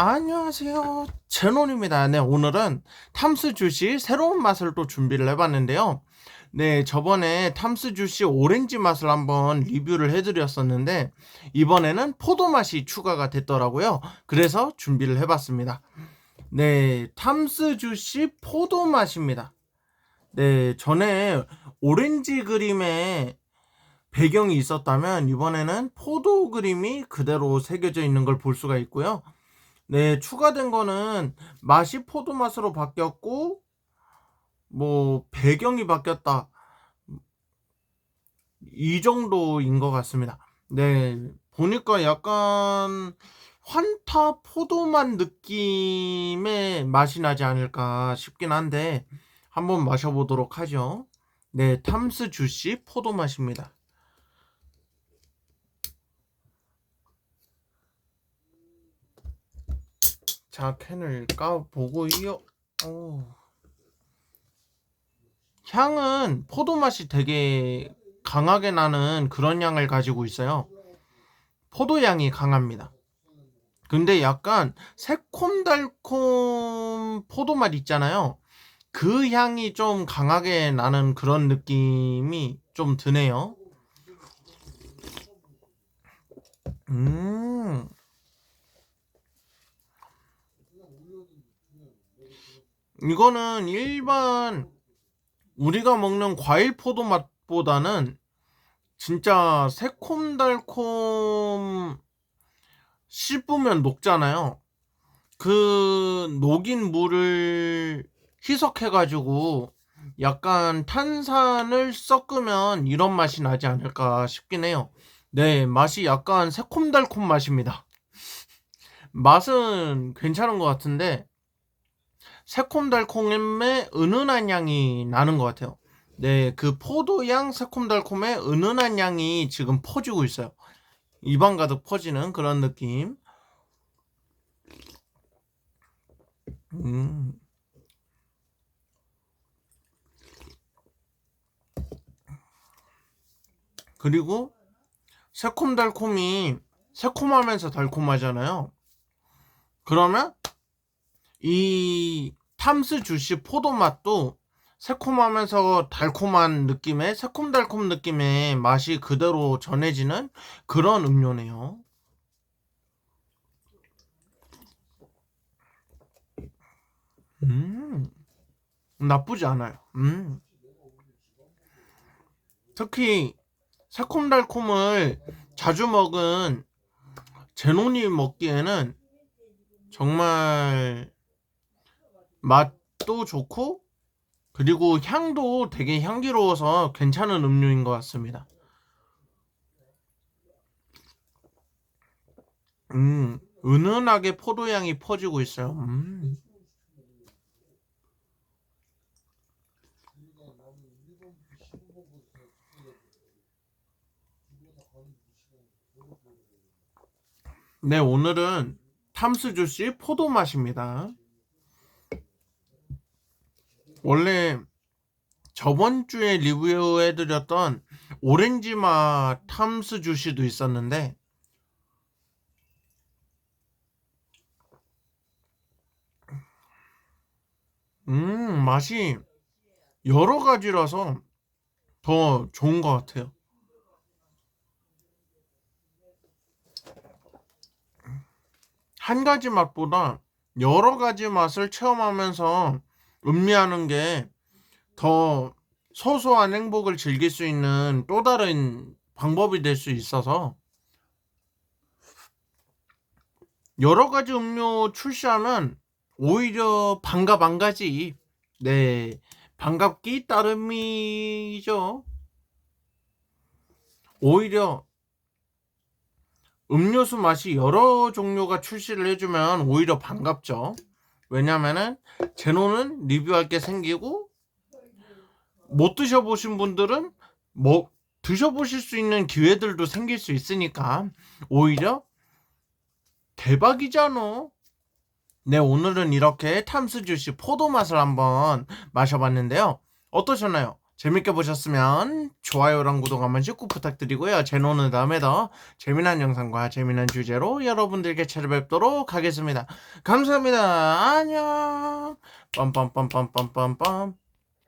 안녕하세요. 제논입니다. 네, 오늘은 탐스 주시 새로운 맛을 또 준비를 해봤는데요. 네, 저번에 탐스 주시 오렌지 맛을 한번 리뷰를 해드렸었는데, 이번에는 포도 맛이 추가가 됐더라고요. 그래서 준비를 해봤습니다. 네, 탐스 주시 포도 맛입니다. 네, 전에 오렌지 그림에 배경이 있었다면, 이번에는 포도 그림이 그대로 새겨져 있는 걸 볼 수가 있고요. 네, 추가된 거는 맛이 포도 맛으로 바뀌었고, 뭐, 배경이 바뀌었다. 이 정도인 것 같습니다. 네, 보니까 약간 환타 포도맛 느낌의 맛이 나지 않을까 싶긴 한데, 한번 마셔보도록 하죠. 네, 탐스 주시 포도 맛입니다. 자, 캔을 까보고요. 오. 향은 포도 맛이 되게 강하게 나는 그런 향을 가지고 있어요. 포도 향이 강합니다. 근데 약간 새콤달콤 포도 맛 있잖아요. 그 향이 좀 강하게 나는 그런 느낌이 좀 드네요. 음. 이거는 일반 우리가 먹는 과일 포도 맛보다는 진짜 새콤달콤 씹으면 녹잖아요. 그 녹인 물을 희석해가지고 약간 탄산을 섞으면 이런 맛이 나지 않을까 싶긴 해요. 네, 맛이 약간 새콤달콤 맛입니다. 맛은 괜찮은 것 같은데 새콤달콤의 은은한 향이 나는 것 같아요. 네, 그 포도향 새콤달콤의 은은한 향이 지금 퍼지고 있어요. 입안 가득 퍼지는 그런 느낌. 음. 그리고 새콤달콤이 새콤하면서 달콤하잖아요. 그러면 이 탐스 주시 포도 맛도 새콤하면서 달콤한 느낌의 새콤달콤 느낌의 맛이 그대로 전해지는 그런 음료네요. 음, 나쁘지 않아요. 음. 특히 새콤달콤을 자주 먹은 제노니 먹기에는 정말 맛도 좋고 그리고 향도 되게 향기로워서 괜찮은 음료인 것 같습니다. 음, 은은하게 포도향이 퍼지고 있어요. 음. 네, 오늘은 탐스 주시 포도 맛입니다. 원래 저번 주에 리뷰해드렸던 오렌지 맛 탐스 주시도 있었는데 음 맛이 여러 가지라서 더 좋은 것 같아요. 한 가지 맛보다 여러 가지 맛을 체험하면서 음미하는 게 더 소소한 행복을 즐길 수 있는 또 다른 방법이 될 수 있어서 여러 가지 음료 출시하면 오히려 반갑 안 가지. 네. 반갑기 따름이죠. 오히려 음료수 맛이 여러 종류가 출시를 해주면 오히려 반갑죠. 왜냐면은 제노는 리뷰할 게 생기고 못 드셔보신 분들은 뭐 드셔보실 수 있는 기회들도 생길 수 있으니까 오히려 대박이잖아. 네, 오늘은 이렇게 탐스 주시 포도 맛을 한번 마셔봤는데요. 어떠셨나요? 재밌게 보셨으면 좋아요랑 구독 한 번씩 꼭 부탁드리고요. 제노는 다음에 더 재미난 영상과 재미난 주제로 여러분들께 찾아뵙도록 하겠습니다. 감사합니다. 안녕. 빰빰빰빰빰빰빰.